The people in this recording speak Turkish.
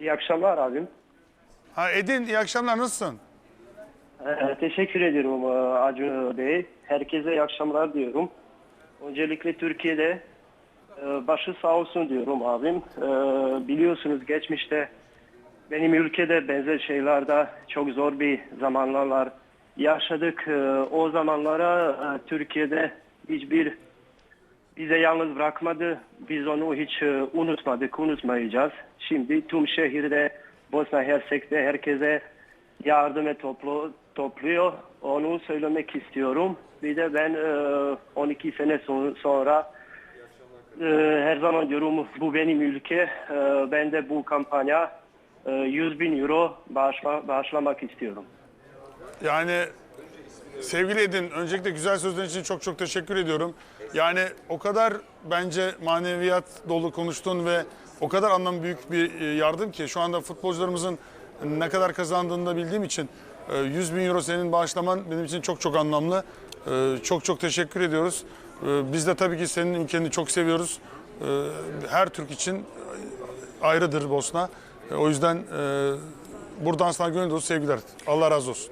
İyi akşamlar abim. Ha Edin iyi akşamlar nasılsın? Ee, teşekkür ediyorum e, Acun Bey. Herkese iyi akşamlar diyorum. Öncelikle Türkiye'de e, başı sağ olsun diyorum abim. E, biliyorsunuz geçmişte benim ülkede benzer şeylerde çok zor bir zamanlar yaşadık. E, o zamanlara e, Türkiye'de hiçbir bize yalnız bırakmadı. Biz onu hiç e, unutmadık, unutmayacağız. Şimdi tüm şehirde, Bosna Hersek'te herkese yardım toplu, topluyor. Onu söylemek istiyorum. Bir de ben e, 12 sene son- sonra e, her zaman diyorum bu benim ülke. E, ben de bu kampanya e, 100 bin euro bağışla, bağışlamak istiyorum. Yani sevgili Edin öncelikle güzel sözlerin için çok çok teşekkür ediyorum. Yani o kadar bence maneviyat dolu konuştun ve o kadar anlam büyük bir e, yardım ki şu anda futbolcularımızın ne kadar kazandığını da bildiğim için e, 100 bin euro senin bağışlaman benim için çok çok anlamlı. E, Çok çok teşekkür ediyoruz. E, Biz de tabii ki senin ülkeni çok seviyoruz. E, Her Türk için ayrıdır Bosna. E, O yüzden e, buradan sana gönül dolusu sevgiler. Allah razı olsun.